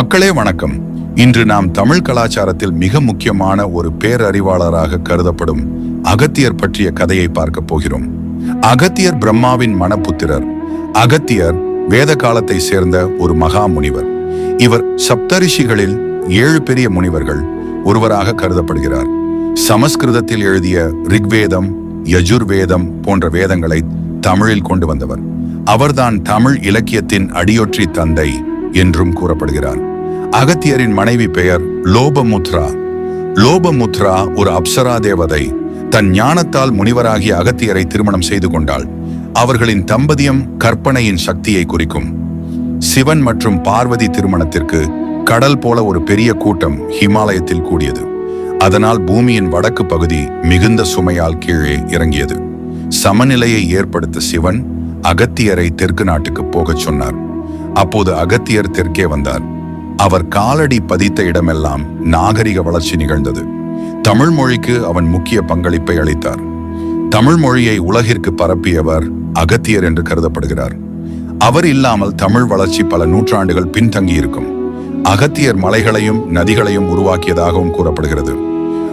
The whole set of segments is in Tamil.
மக்களே வணக்கம். இன்று நாம் தமிழ் கலாச்சாரத்தில் மிக முக்கியமான ஒரு பேரறிவாளராக கருதப்படும் அகத்தியர் பற்றிய கதையை பார்க்க போகிறோம். அகத்தியர் பிரம்மாவின் மனப்புத்திரர். அகத்தியர் வேத காலத்தை சேர்ந்த ஒரு மகா முனிவர் இவர் சப்தரிஷிகளில் ஏழு பெரிய முனிவர்கள் ஒருவராக கருதப்படுகிறார். சமஸ்கிருதத்தில் எழுதிய ரிக்வேதம் யஜுர்வேதம் போன்ற வேதங்களை தமிழில் கொண்டு வந்தவர். அவர்தான் தமிழ் இலக்கியத்தின் அடியொற்றி தந்தை. என்றும் கூறப்படுகிறார். அகத்தியரின் மனைவி பெயர் லோபமுத்ரா. லோபமுத்ரா ஒரு அப்சரா தேவதை. தன் ஞானத்தால் முனிவராகிய அகத்தியரை திருமணம் செய்து கொண்டாள். அவர்களின் தம்பதியம் கற்பனையின் சக்தியை குறிக்கும். சிவன் மற்றும் பார்வதி திருமணத்திற்கு கடல் போல ஒரு பெரிய கூட்டம் ஹிமாலயத்தில் கூடியது. அதனால் பூமியின் வடக்கு பகுதி மிகுந்த சுமையால் கீழே இறங்கியது. சமநிலையை ஏற்படுத்த சிவன் அகத்தியரை தெற்கு நாட்டுக்கு போகச் சொன்னார். அப்போது அகத்தியர் தெற்கே வந்தார். அவர் காலடி பதித்த இடமெல்லாம் நாகரிக வளர்ச்சி நிகழ்ந்தது. தமிழ் மொழிக்கு அவன் முக்கிய பங்களிப்பை அளித்தார். தமிழ் மொழியை உலகிற்கு பரப்பியவர் அகத்தியர் என்று கருதப்படுகிறார். அவர் இல்லாமல் தமிழ் வளர்ச்சி பல நூற்றாண்டுகள் பின்தங்கியிருக்கும். அகத்தியர் மலைகளையும் நதிகளையும் உருவாக்கியதாகவும் கூறப்படுகிறது.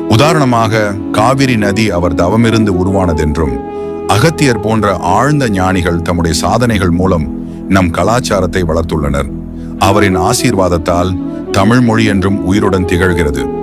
உதாரணமாக காவிரி நதி அவர் தவமிருந்து உருவானதென்றும் அகத்தியர் போன்ற ஆழ்ந்த ஞானிகள் தம்முடைய சாதனைகள் மூலம் நம் கலாச்சாரத்தை வளர்த்துள்ளனர். அவரின் ஆசீர்வாதத்தால் தமிழ் மொழி என்றும் உயிருடன் திகழ்கிறது.